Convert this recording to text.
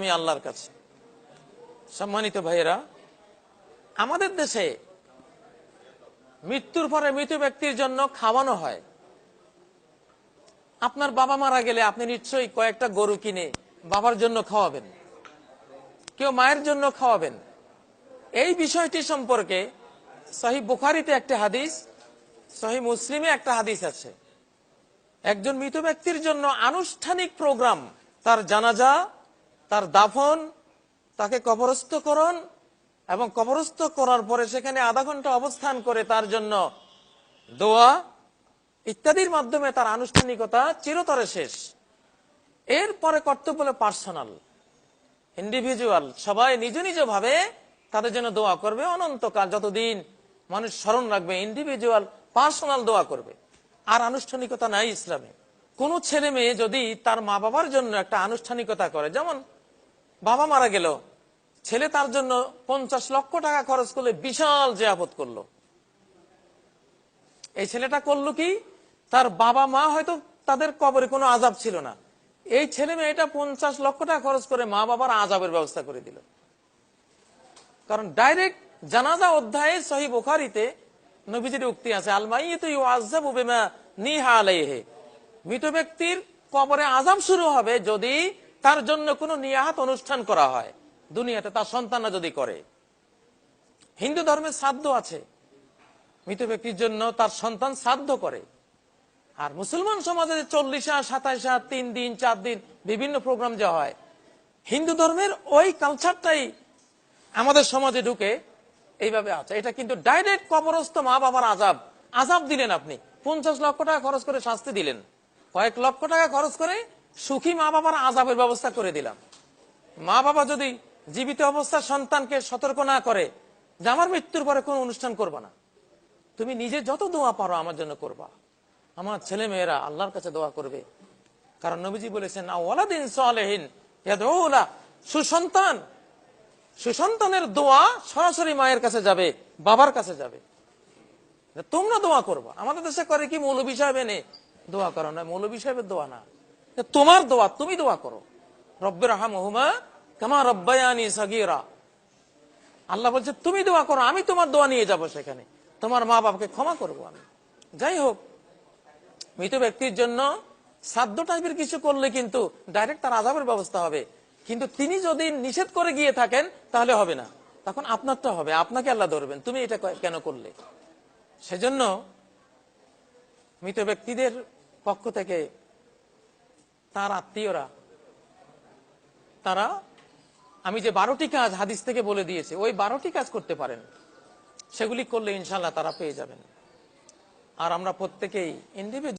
আমি আল্লাহর কাছে। সম্মানিত ভাইয়েরা, আমাদের দেশে মৃত্যুর পরে মৃত ব্যক্তির জন্য খাওয়ানো হয়। আপনার বাবা মারা গেলে আপনি নিশ্চয়ই কয়েকটা গরু কিনে বাবার জন্য খাওয়াবেন, কেউ মায়ের জন্য খাওয়াবেন। এই বিষয়টি সম্পর্কে সহি বুখারিতে একটা হাদিস, সহি মুসলিমে একটা হাদিস আছে। একজন মৃত ব্যক্তির জন্য আনুষ্ঠানিক প্রোগ্রাম তার জানাজা তার দাফন, তাকে কবরস্থকরণ এবং কবরস্থ করার পরে সেখানে আধা ঘণ্টা অবস্থান করে তার জন্য দোয়া ইত্যাদির মাধ্যমে তার আনুষ্ঠানিকতা চিরতরে শেষ। এরপরে কর্তব্য পার্সোনাল ইন্ডিভিজুয়াল সবাই নিজ নিজ ভাবে তাদের জন্য দোয়া করবে, অনন্তকাল যতদিন মানুষ স্মরণ রাখবে ইন্ডিভিজুয়াল পার্সোনাল দোয়া করবে। আর আনুষ্ঠানিকতা নাই ইসলামে। কোন ছেলে মেয়ে যদি তার মা বাবার জন্য একটা আনুষ্ঠানিকতা করে, যেমন বাবা মারা গেল। ছেলে তার জন্য পঞ্চাশ লক্ষ টাকা খরচ করলে বিশাল আপদ করল। এই ছেলেটা করল কি? তার বাবা মা হয়তো তাদের কবরে কোনো আজাব ছিল না। এই ছেলে মেয়েটা পঞ্চাশ লক্ষ টাকা খরচ করে মা বাবার আজাবের ব্যবস্থা করে দিল। কারণ ডাইরেক্ট জানাজা অধ্যায়ে সহি বুখারিতে নবীজির উক্তি আছে আলমাই মৃত ব্যক্তির কবরে আজাব শুরু হবে যদি তার জন্য কোনো নিয়াহাত অনুষ্ঠান করা হয়। দুনিয়াতে তার সন্তানরা যদি করে। হিন্দু ধর্মের শ্রাদ্ধ আছে। মৃত ব্যক্তির জন্য তার সন্তান শ্রাদ্ধ করে। আর মুসলমান সমাজে চল্লিশা সাতাইশা তিন দিন, চার দিন বিভিন্ন প্রোগ্রাম যা হয়, হিন্দু ধর্মের ওই কালচারটাই আমাদের সমাজে ঢুকে এইভাবে আছে। এটা কিন্তু ডাইরেক্ট কবরস্থ মা বাবার আজাব আজাব দিলেন আপনি। পঞ্চাশ লক্ষ টাকা খরচ করে শাস্তি দিলেন। কয়েক লক্ষ টাকা খরচ করে সুখী মা বাবার আজাবের ব্যবস্থা করে দিলাম। মা বাবা যদি জীবিত অবস্থার সন্তানকে সতর্ক না করে, যে আমার মৃত্যুর পরে কোনো অনুষ্ঠান করবা না, তুমি নিজে যত দোয়া পারো আমার জন্য করবা। আমার ছেলে মেয়েরা আল্লাহর কাছে দোয়া করবে। কারণ নবীজি বলেছেন সুসন্তান, সুসন্তানের দোয়া সরাসরি মায়ের কাছে যাবে, বাবার কাছে যাবে। তোমরা দোয়া করবা। আমাদের দেশে করে কি মৌলবী সাহেব এনে দোয়া করো না মৌলবী সাহেবের দোয়া না। তোমার দোয়া, তুমি দোয়া করো। রব্বের হামহুমা কামা রব্বায়ানি সাগীরা। আল্লাহ বলছে, তুমি দোয়া করো, আমি তোমার দোয়া নিয়ে যাব সেখানে। তোমার মা বাবাকে ক্ষমা করব আমি। যাই হোক, মৃত ব্যক্তির জন্য সাধ্য টাইপের কিছু করলে কিন্তু ডাইরেক্ট তার আজাবের ব্যবস্থা হবে। কিন্তু তিনি যদি নিষেধ করে গিয়ে থাকেন, তাহলে হবে না। তখন আপনারটা হবে, আপনাকে আল্লাহ ধরবেন। তুমি এটা কেন করলে? সেজন্য মৃত ব্যক্তিদের পক্ষ থেকে তার আত্মীয়রা। তারা, আমি যে বারোটি কাজ হাদিস থেকে বলে দিয়েছে, ওই বারোটি কাজ করতে পারেন। সেগুলি করলে ইনশাল্লাহ তারা পেয়ে যাবেন। আর আমরা প্রত্যেকেই ইন্ডিভিজুয়াল